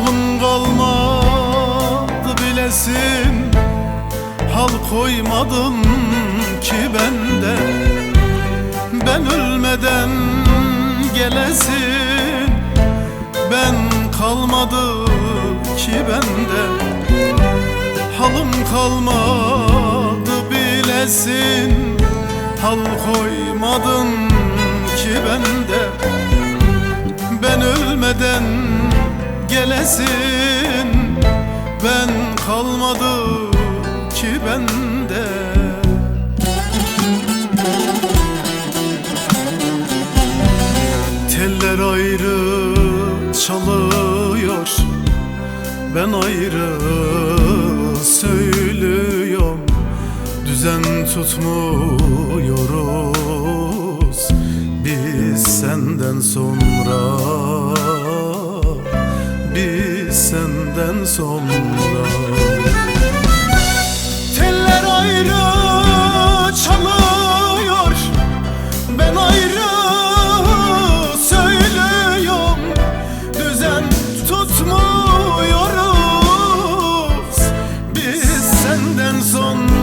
Yolum kalmadı bilesin. Hal koymadım ki bende. Ben ölmeden gelesin. Ben kalmadı ki bende. Halım kalmadı bilesin. Hal koymadın ki bende. Ben ölmeden gelesin. Ben kalmadı ki bende. Teller ayrı çalıyor. Ben ayrı söylüyorum. Düzen tutmuyoruz. Biz senden sonra sonra Teller ayrı çalıyor Ben ayrı söylüyorum. Düzen tutmuyoruz Biz senden sonra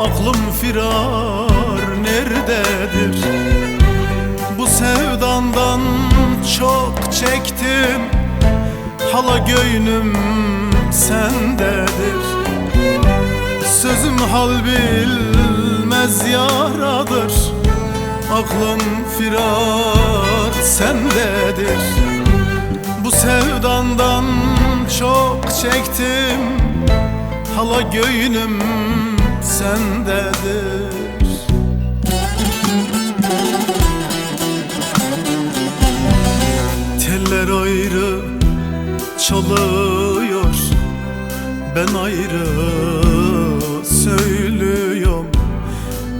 Aklım firar nerededir? Bu sevdandan çok çektim. Hala göynüm sendedir. Sözüm hal bilmez yaradır. Aklım firar sendedir. Bu sevdandan çok çektim. Hala göğünüm sendedir. Teller ayrı çalıyor Ben ayrı söylüyorum.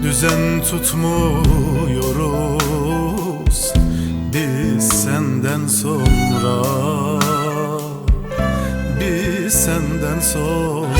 Düzen tutmuyoruz Biz senden sonra. Biz senden sonra